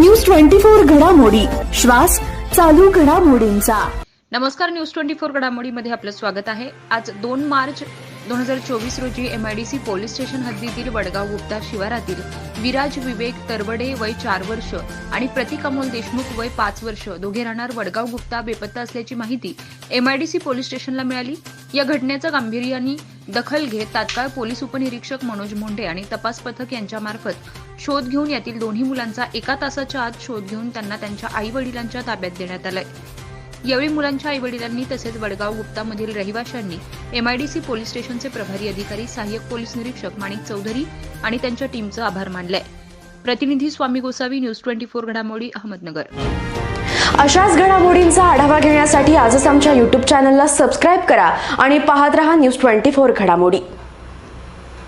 News twenty four घडामोडी. श्वास चालू घडामोडींचा. नमस्कार न्यूज ट्वेंटी फोर घडामोडीमध्ये आपलं स्वागत आहे. आज दोन मार्च दोन हजार चोवीस रोजी एमआयडीसी पोलीस स्टेशन हद्दीतील वडगाव गुप्ता शिवारातील विराज विवेक तरवडे वय चार वर्ष आणि प्रतीक अमोल देशमुख वय पाच वर्ष दोघे राहणार वडगाव गुप्ता बेपत्ता असल्याची माहिती एमआयडीसी पोलीस स्टेशनला मिळाली. या घटनेचं गांभीर्याने दखल घेत तात्काळ पोलीस उपनिरीक्षक मनोज मोंढे आणि तपास पथक यांच्यामार्फत शोध घेऊन यातील दोन्ही मुलांचा एका तासाच्या आत शोध घेऊन त्यांना त्यांच्या आई वडिलांच्या ताब्यात देण्यात आलंय. यावेळी मुलांच्या आईवडिलांनी तसेच वडगाव गुप्तामधील रहिवाशांनी एमआयडीसी पोलीस स्टेशनचे प्रभारी अधिकारी सहाय्यक पोलीस निरीक्षक माणिक चौधरी आणि त्यांच्या टीमचं आभार मानलंय. प्रतिनिधी Swami Gosavi news twenty four घडामोडी अहमदनगर. अशाच घडामोडींचा आढावा घेण्यासाठी आजच आमच्या यूट्यूब चॅनलला सबस्क्राईब करा आणि पाहत रहा न्यूज ट्वेंटी फोर घडामोडी.